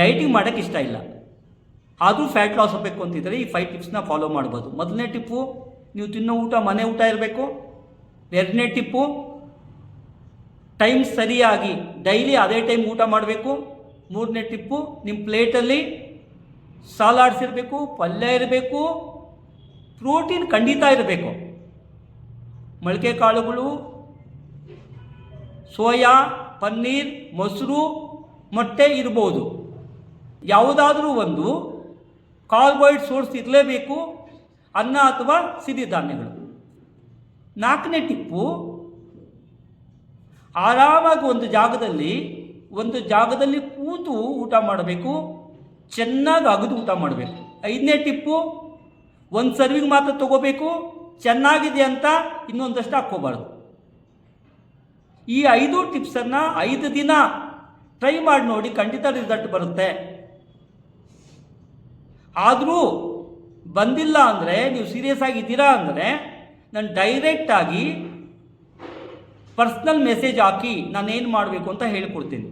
Dieting ಮಾಡೋಕ್ಕೆ ಇಷ್ಟ ಇಲ್ಲ. ಆದರೂ ಫ್ಯಾಟ್ ಲಾಸ್ ಆಗಬೇಕು ಅಂತಿದ್ದರೆ ಈ ಫೈವ್ ಟಿಪ್ಸ್ನ ಫಾಲೋ ಮಾಡ್ಬೋದು. ಮೊದಲನೇ ಟಿಪ್ಪು ನೀವು ತಿನ್ನೋ ಊಟ, ಮನೆ ಊಟ ಇರಬೇಕು. ಎರಡನೇ ಟಿಪ್ಪು ಟೈಮ್ ಸರಿಯಾಗಿ ಡೈಲಿ ಅದೇ ಟೈಮ್ ಊಟ ಮಾಡಬೇಕು. ಮೂರನೇ ಟಿಪ್ಪು ನಿಮ್ಮ ಪ್ಲೇಟಲ್ಲಿ ಸಾಲಾಡ್ಸ್ ಇರಬೇಕು, ಪಲ್ಯ ಇರಬೇಕು ಪ್ರೋಟೀನ್ ಖಂಡಿತ ಇರಬೇಕು. ಮೊಳಕೆ ಕಾಳುಗಳು, ಸೋಯಾ, ಪನ್ನೀರ್, ಮೊಸರು, ಮೊಟ್ಟೆ ಇರ್ಬೋದು. ಯಾವುದಾದ್ರೂ ಒಂದು ಕಾರ್ಬೋಹೈಡ್ ಸೋರ್ಸ್ ಇರಲೇಬೇಕು ಅನ್ನ ಅಥವಾ ಸಿರಿಧಾನ್ಯಗಳು ನಾಲ್ಕನೇ ಟಿಪ್ಪು, ಆರಾಮಾಗಿ ಒಂದು ಜಾಗದಲ್ಲಿ ಒಂದು ಜಾಗದಲ್ಲಿ ಕೂತು ಊಟ ಮಾಡಬೇಕು, ಚೆನ್ನಾಗಿ ಅಗದು ಊಟ ಮಾಡಬೇಕು. ಐದನೇ ಟಿಪ್ಪು, ಒಂದು ಸರ್ವಿಂಗ್ ಮಾತ್ರ ತಗೋಬೇಕು, ಚೆನ್ನಾಗಿದೆ ಅಂತ ಇನ್ನೊಂದಷ್ಟು ಹಾಕ್ಕೋಬಾರ್ದು. ಈ ಐದು ಟಿಪ್ಸನ್ನು ಐದು ದಿನ ಟ್ರೈ ಮಾಡಿ ನೋಡಿ ಖಂಡಿತ ರಿಸಲ್ಟ್ ಬರುತ್ತೆ. ಆದರೂ ಬಂದಿಲ್ಲ ಅಂದರೆ, ನೀವು ಸೀರಿಯಸ್ ಆಗಿದ್ದೀರಾ ಅಂದರೆ, ನಾನು ಡೈರೆಕ್ಟಾಗಿ ಪರ್ಸ್ನಲ್ ಮೆಸೇಜ್ ಹಾಕಿ ನಾನೇನು ಮಾಡಬೇಕು ಅಂತ ಹೇಳ್ಕೊಡ್ತೀನಿ.